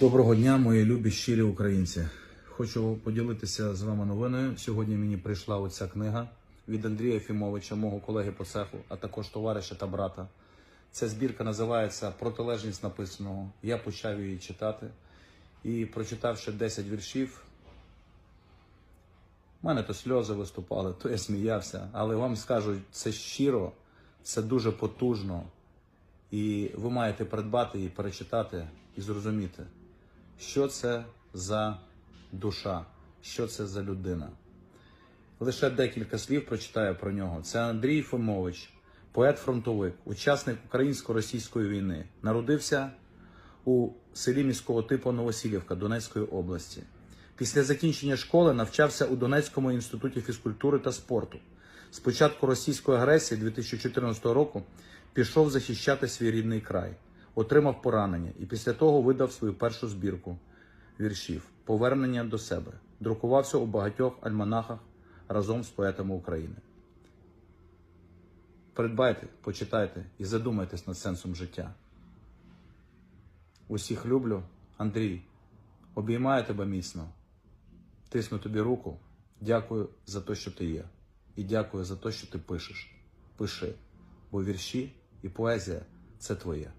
Доброго дня, мої любі щирі українці. Хочу поділитися з вами новиною. Сьогодні мені прийшла оця книга від Андрія Єфімовича, мого колеги по цеху, а також товариша та брата. Ця збірка називається Протилежність написаного. Я почав її читати і прочитавши 10 віршів, у мене то сльози виступали, то я сміявся, але вам скажу, це щиро, це дуже потужно. І ви маєте придбати і перечитати і зрозуміти, що це за душа, що це за людина. Лише декілька слів прочитаю про нього. Це Андрій Фомович, поет-фронтовик, учасник українсько-російської війни. Народився у селі міського типу Новосілівка Донецької області. Після закінчення школи навчався у Донецькому інституті фізкультури та спорту. З початку російської агресії 2014 року пішов захищати свій рідний край, отримав поранення і після того видав свою першу збірку віршів Повернення до себе. Друкувався у багатьох альманахах разом з поетами України. Придбайте, почитайте і задумайтесь над сенсом життя. Усіх люблю. Андрій, обіймаю тебе міцно. Тисну тобі руку. Дякую за те, що ти є. І дякую за те, що ти пишеш. Пиши, бо вірші і поезія це твоє.